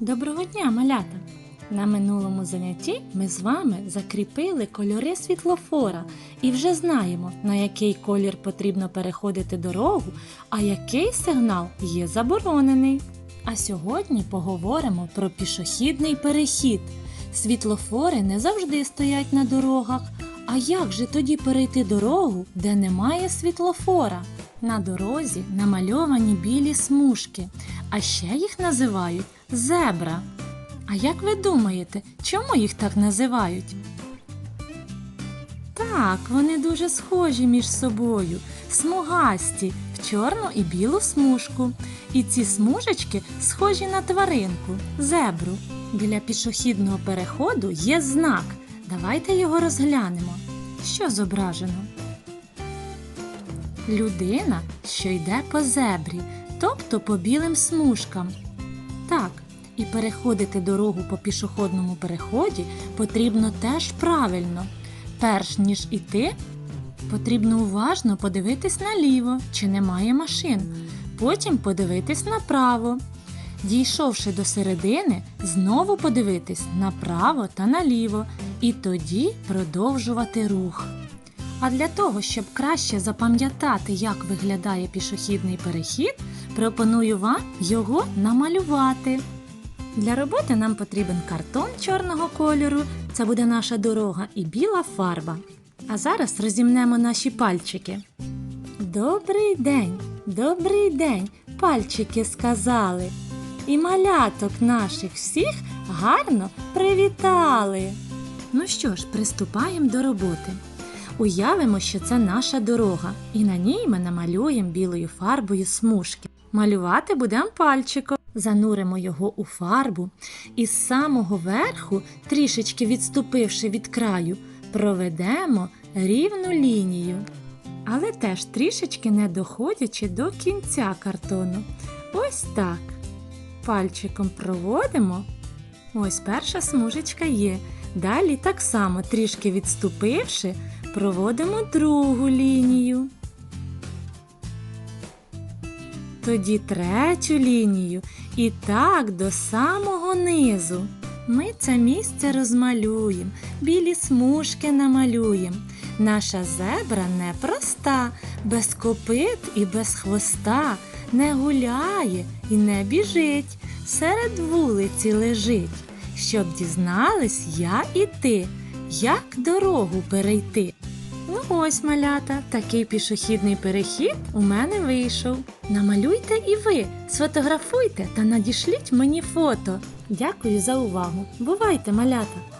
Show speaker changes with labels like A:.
A: Доброго дня, малята! На минулому занятті ми з вами закріпили кольори світлофора і вже знаємо, на який колір потрібно переходити дорогу, а який сигнал є заборонений. А сьогодні поговоримо про пішохідний перехід. Світлофори не завжди стоять на дорогах. А як же тоді перейти дорогу, де немає світлофора? На дорозі намальовані білі смужки, а ще їх називають зебра. А як ви думаєте, чому їх так називають? Так, вони дуже схожі між собою, смугасті в чорну і білу смужку. І ці смужечки схожі на тваринку зебру. Біля пішохідного переходу є знак. Давайте його розглянемо. Що зображено? Людина, що йде по зебрі, тобто по білим смужкам. Так, і переходити дорогу по пішохідному переході потрібно теж правильно. Перш ніж іти, потрібно уважно подивитись наліво, чи немає машин, потім подивитись направо. Дійшовши до середини, знову подивитись направо та наліво, і тоді продовжувати рух. А для того, щоб краще запам'ятати, як виглядає пішохідний перехід, пропоную вам його намалювати. Для роботи нам потрібен картон чорного кольору, це буде наша дорога і біла фарба. А зараз розімнемо наші пальчики. Добрий день, добрий день, пальчики сказали. І маляток наших всіх гарно привітали. Ну що ж, приступаємо до роботи. Уявимо, що це наша дорога, і на ній ми намалюємо білою фарбою смужки. Малювати будемо пальчиком. Зануримо його у фарбу і з самого верху, трішечки відступивши від краю, проведемо рівну лінію. Але теж трішечки не доходячи до кінця картону. Ось так. Пальчиком проводимо. Ось перша смужечка є. Далі так само, трішки відступивши, проводимо другу лінію. Тоді третю лінію і так до самого низу. Ми це місце розмалюємо, білі смужки намалюємо. Наша зебра непроста, без копит і без хвоста, не гуляє і не біжить, серед вулиці лежить, щоб дізнались я і ти, як дорогу перейти. Ось, малята, такий пішохідний перехід у мене вийшов. Намалюйте і ви, сфотографуйте та надішліть мені фото. Дякую за увагу. Бувайте, малята!